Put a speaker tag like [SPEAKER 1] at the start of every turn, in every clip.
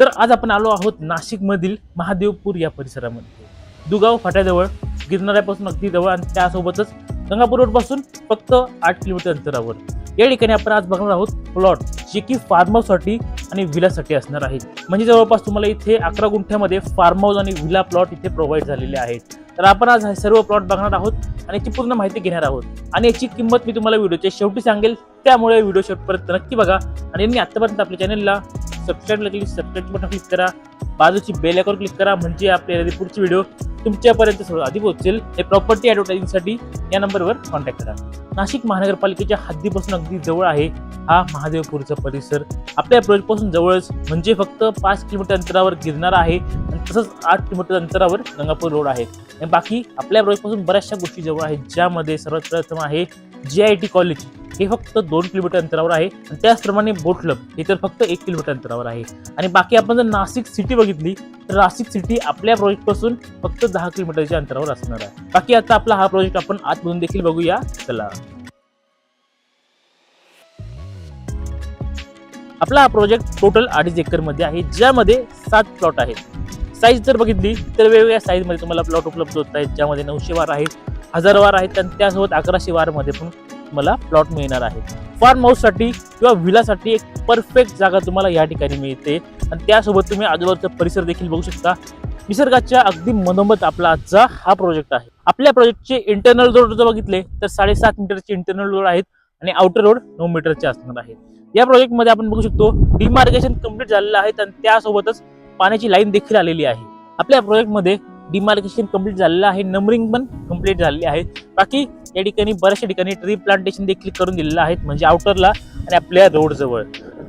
[SPEAKER 1] तर आज आपण आलो आहोत नाशिकमधील महादेवपूर या परिसरामध्ये. दुगाव फाट्याजवळ गिरणाऱ्यापासून अगदी जवळ आणि त्यासोबतच गंगापूर रोडपासून फक्त आठ किलोमीटर अंतरावर. या ठिकाणी आपण आज बघणार आहोत प्लॉट जे की फार्म हाऊससाठी आणि विलासाठी असणार आहेत म्हणजे जवळपास तुम्हाला इथे अकरा गुंठ्यामध्ये फार्म हाऊस आणि विला प्लॉट इथे प्रोव्हाइड झालेले आहेत. तर आपण आज हे सर्व प्लॉट बघणार आहोत आणि याची पूर्ण माहिती घेणार आहोत. आणि याची किंमत मी तुम्हाला व्हिडिओच्या शेवटी सांगेल त्यामुळे व्हिडिओ शेवटपर्यंत नक्की बघा. आणि मी आतापर्यंत आपल्या चॅनलला सबस्क्राईबला क्लिक सबस्क्राईब बटन क्लिक करा. बाजूची बेल आयकॉन क्लिक करा. म्हणजे आपल्याला पुढची व्हिडिओ तुमच्यापर्यंत सर्व आधी पोहोचेल हे प्रॉपर्टी ॲडव्हर्टायझिंगसाठी या नंबरवर कॉन्टॅक्ट करा. नाशिक महानगरपालिकेच्या हद्दीपासून अगदी जवळ आहे हा महादेवपूरचा परिसर. आपल्या प्रोजेक्टपासून जवळच म्हणजे फक्त पाच किलोमीटर अंतरावर गिरणार आहे आणि तसंच आठ किलोमीटर अंतरावर गंगापूर रोड आहे. आणि बाकी आपल्या प्रोजेक्टपासून बऱ्याचशा गोष्टी जवळ आहेत ज्यामध्ये सर्वात प्रथम आहे जी आय टी कॉलेज हे फक्त दोन किलोमीटर अंतरावर आहे. आणि त्याचप्रमाणे बोट क्लब हे तर फक्त एक किलोमीटर अंतरावर आहे. आणि बाकी आपण जर नाशिक सिटी बघितली तर नाशिक सिटी आपल्या प्रोजेक्टपासून फक्त दहा किलोमीटरच्या अंतरावर असणार आहे. बाकी आता आपला हा प्रोजेक्ट आपण आतमधून देखील बघूया. चला. आपला हा प्रोजेक्ट टोटल अडीच एकरमध्ये आहे ज्यामध्ये सात प्लॉट आहेत. साईज जर बघितली तर वेगवेगळ्या साईजमध्ये तुम्हाला प्लॉट उपलब्ध होत आहेत ज्यामध्ये नऊशे वार आहेत हजार वार आहेत आणि त्यासोबत अकराशे वारमध्ये पण मला प्लॉट मिळणार आहे. फार्म हाऊससाठी किंवा विलासाठी एक परफेक्ट जागा तुम्हाला या ठिकाणी मिळते. आणि त्यासोबत तुम्ही आजूबाजूचा परिसर देखील बघू शकता. निसर्गाच्या अगदी मनोमत आपला आजचा हा प्रोजेक्ट आहे. आपल्या प्रोजेक्टचे इंटरनल रोड जर बघितले तर साडेसात मीटरचे इंटरनल रोड आहेत आणि आउटर रोड नऊ मीटरचे असणार आहेत या प्रोजेक्टमध्ये आपण बघू शकतो डिमार्केशन कंप्लीट झालेलं आहे आणि त्यासोबतच पाण्याची लाईन देखील आलेली आहे. आपल्या प्रोजेक्टमध्ये डिमार्केशन कंप्लीट झालेलं आहे नंबरिंग पण कंप्लीट झालेली आहे. बाकी या ठिकाणी बऱ्याचशा ठिकाणी ट्री प्लांटेशन देखील करून दिलेलं आहेत म्हणजे आउटरला आणि आपल्या रोड जवळ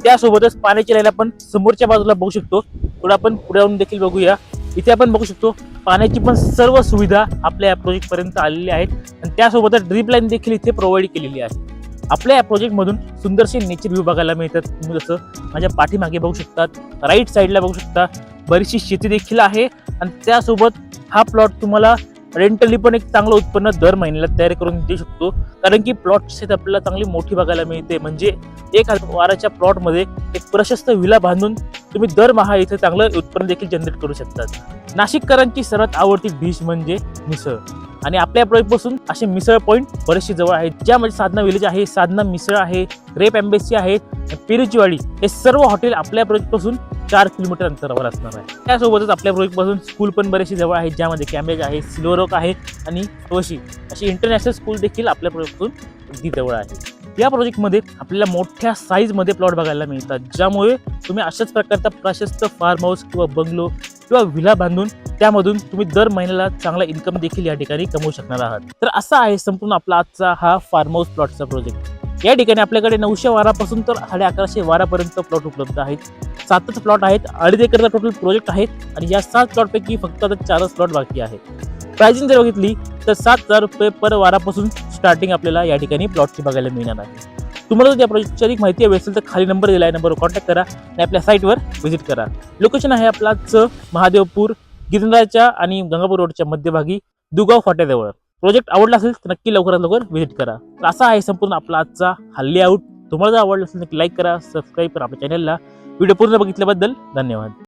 [SPEAKER 1] त्यासोबतच पाण्याची लाईन आपण समोरच्या बाजूला बघू शकतो. थोडं आपण पुढे जाऊन देखील बघूया. इथे आपण बघू शकतो पाण्याची पण सर्व सुविधा आपल्या या प्रोजेक्टपर्यंत आलेली आहेत. आणि त्यासोबतच ड्रीप लाईन देखील इथे प्रोव्हाइड केलेली आहे. आपल्या या प्रोजेक्टमधून सुंदरसे नेचर व्ह्यू बघायला मिळतात. तुम्ही जसं माझ्या पाठीमागे बघू शकतात राईट साईडला बघू शकता. बरीचशी शेती देखील आहे. आणि त्यासोबत हा प्लॉट तुम्हाला रेंटली पण एक चांगलं उत्पन्न दर महिन्याला तयार करून देऊ शकतो. कारण की प्लॉट शेत आपल्याला चांगली मोठी बघायला मिळते. म्हणजे एक वाराच्या प्लॉटमध्ये एक प्रशस्त विला बांधून तुम्ही दरमहा इथे चांगलं उत्पन्न देखील जनरेट करू शकतात. नाशिककरांची सर्वात आवडती डिश म्हणजे मिसळ. आणि आपल्या पासून असे मिसळ पॉईंट बरेचसे जवळ आहेत. ज्यामध्ये साधना विलेज आहे साधना मिसळ आहे रेप एम्बेसी आहे पिरुचीवाडी हे सर्व हॉटेल आपल्या पासून चार किलोमीटर अंतरावर असणार आहे. त्यासोबतच आपल्या प्रोजेक्टपासून स्कूल पण बरेचसे जवळ आहेत ज्यामध्ये कॅम्बेज आहे सिलोरोक आहे आणि वशी अशी इंटरनॅशनल स्कूल देखील आपल्या प्रोजेक्टपासून अगदी जवळ आहे. या प्रोजेक्टमध्ये आपल्याला मोठ्या साईजमध्ये प्लॉट बघायला मिळतात. ज्यामुळे तुम्ही अशाच प्रकारचा प्रशस्त फार्म हाऊस किंवा बंगलो किंवा विला बांधून त्यामधून तुम्ही दर महिन्याला चांगला इन्कम देखील या ठिकाणी कमवू शकणार आहात. तर असा आहे संपूर्ण आपला आजचा हा फार्म हाऊस प्लॉटचा प्रोजेक्ट या ठिकाणी आपल्याकडे नऊशे वारापासून तर साडे अकराशे वारापर्यंत प्लॉट उपलब्ध आहेत. सातच प्लॉट आहेत अडीच एकरचा टोटल प्रोजेक्ट आहेत आणि या सात प्लॉटपैकी फक्त आता चारच प्लॉट बाकी आहेत. प्राइसिंग जर बघितली तर सात हजार रुपये पर वारापासून स्टार्टिंग आपल्याला या ठिकाणी प्लॉटची बघायला मिळणार आहे. तुम्हाला जर या प्रोजेक्टची अधिक माहिती हवी असेल तर खाली नंबर दिला आहे नंबरवर कॉन्टॅक्ट करा आणि आपल्या साईटवर व्हिजिट करा. लोकेशन आहे आपला च महादेवपूर गिरणाच्या आणि गंगापूर रोडच्या मध्यभागी दुगाव फाट्याजवळ. प्रोजेक्ट आवडला असेल तर नक्की लवकरात लवकर व्हिजिट करा. तर असा आहे संपूर्ण आपला आजचा हल्ली आउट तुम्हाला जर आवडला असेल तर लाईक करा सबस्क्राईब करा आपल्या चॅनलला व्हिडिओ पूर्ण बघितल्याबद्दल धन्यवाद.